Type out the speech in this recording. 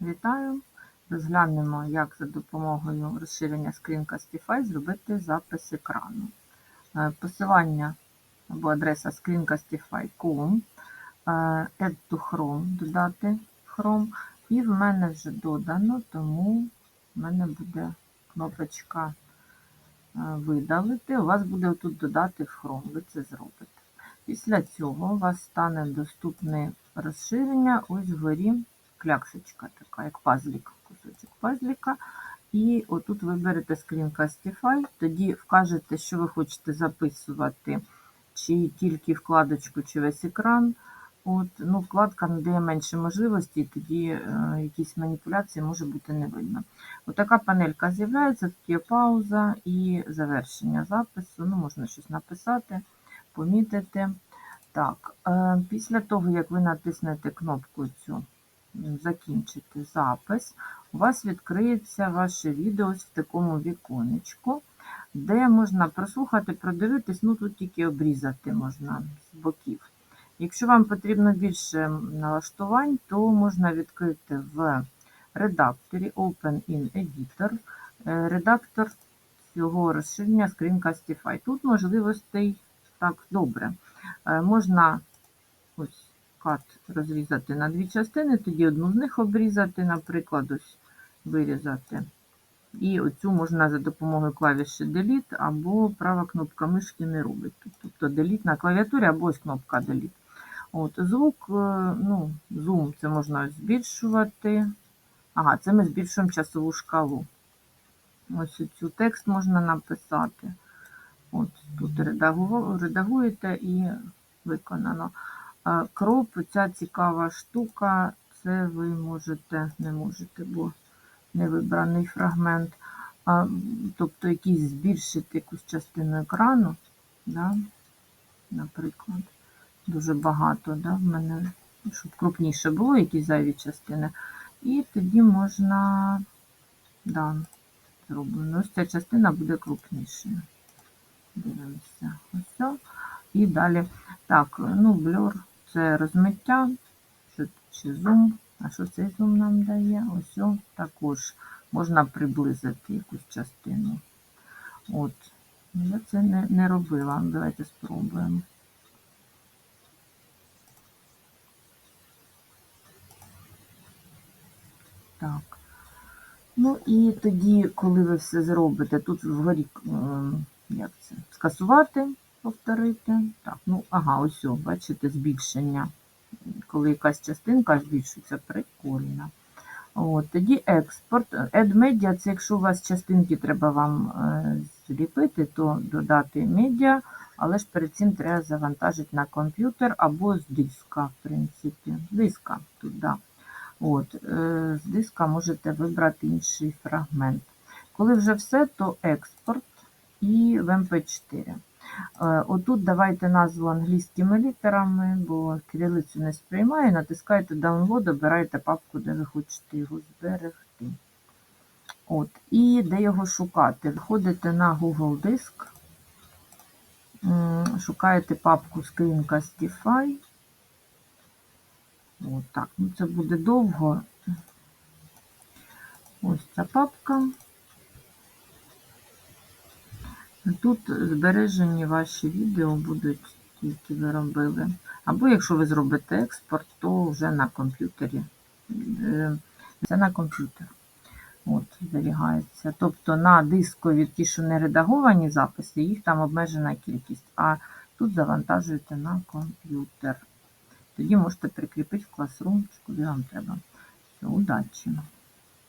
Вітаю! Розглянемо, як за допомогою розширення Screencastify зробити запис екрану. Е, Посилання або адреса screencastify.com, е, Add to Chrome, додати Chrome. І в мене вже додано, тому в мене буде кнопочка е, видалити. У вас буде тут додати в Chrome, ви це зробите. Після цього у вас стане доступне розширення ось вгорі кляксочка така, як пазлік, кусочок пазліка. І отут виберете Screencastify, тоді вкажете, що ви хочете записувати, чи тільки вкладочку, чи весь екран. От, ну, Вкладка надає менше можливостей, тоді е, якісь маніпуляції може бути не видно. Отака панелька з'являється, тут є пауза і завершення запису. Ну, Можна щось написати, помітити. Так, е, Після того, як ви натиснете кнопку цю закінчити запис, у вас відкриється ваше відео в такому віконечку, де можна прослухати, продивитись, ну тут тільки обрізати можна з боків. Якщо вам потрібно більше налаштувань, то можна відкрити в редакторі Open in Editor, е, редактор цього розширення Screencastify. Тут можливостей так добре. Е, Можна ось кат розрізати на дві частини, тоді одну з них обрізати, наприклад, ось вирізати. І оцю можна за допомогою клавіші Delete або права кнопка мишки не робить. Тобто Delete на клавіатурі або ось кнопка Delete. От, Звук, е, ну, зум це можна збільшувати. Ага, це ми збільшуємо часову шкалу. Ось цю текст можна написати. От Тут редагуєте і виконано. Кроп, ця цікава штука, це ви можете, не можете, бо не вибраний фрагмент. А, Тобто якийсь збільшити якусь частину екрану, да, наприклад, дуже багато, да, в мене, щоб крупніше було, якісь зайві частини. І тоді можна, да, зроблено. Ось ця частина буде крупнішою. Дивимося. Ось. І далі. Так, ну, блюр це розмиття, що, чи зум. А що цей зум нам дає? Ось також можна приблизити якусь частину. От, я це не, не робила. Давайте спробуємо. Так. Ну і тоді, коли ви все зробите, тут вгорі, як це, скасувати повторити. Так, ну, ага, ось, бачите, збільшення. Коли якась частинка збільшується, прикольно. От, Тоді експорт. Media, це якщо у вас частинки треба вам е, зліпити, то додати медіа, але ж перед цим треба завантажити на комп'ютер або з диска, в принципі. Диска тут, да. От, е, З диска можете вибрати інший фрагмент. Коли вже все, то експорт і в MP4. Е, отут давайте назву англійськими літерами, бо кирилицю не сприймає. Натискаєте Download, обираєте папку, де ви хочете його зберегти. От, І де його шукати? Виходите на Google Диск, шукаєте папку Screencastify. От ну це буде довго. Ось ця папка. Тут збережені ваші відео будуть, які ви робили. Або якщо ви зробите експорт, то вже на комп'ютері. Е, це на комп'ютер. От, зберігається. Тобто на дискові ті, що не редаговані записи, їх там обмежена кількість, а тут завантажуєте на комп'ютер. Тоді можете прикріпити в Classroom, куди вам треба. Все, удачі!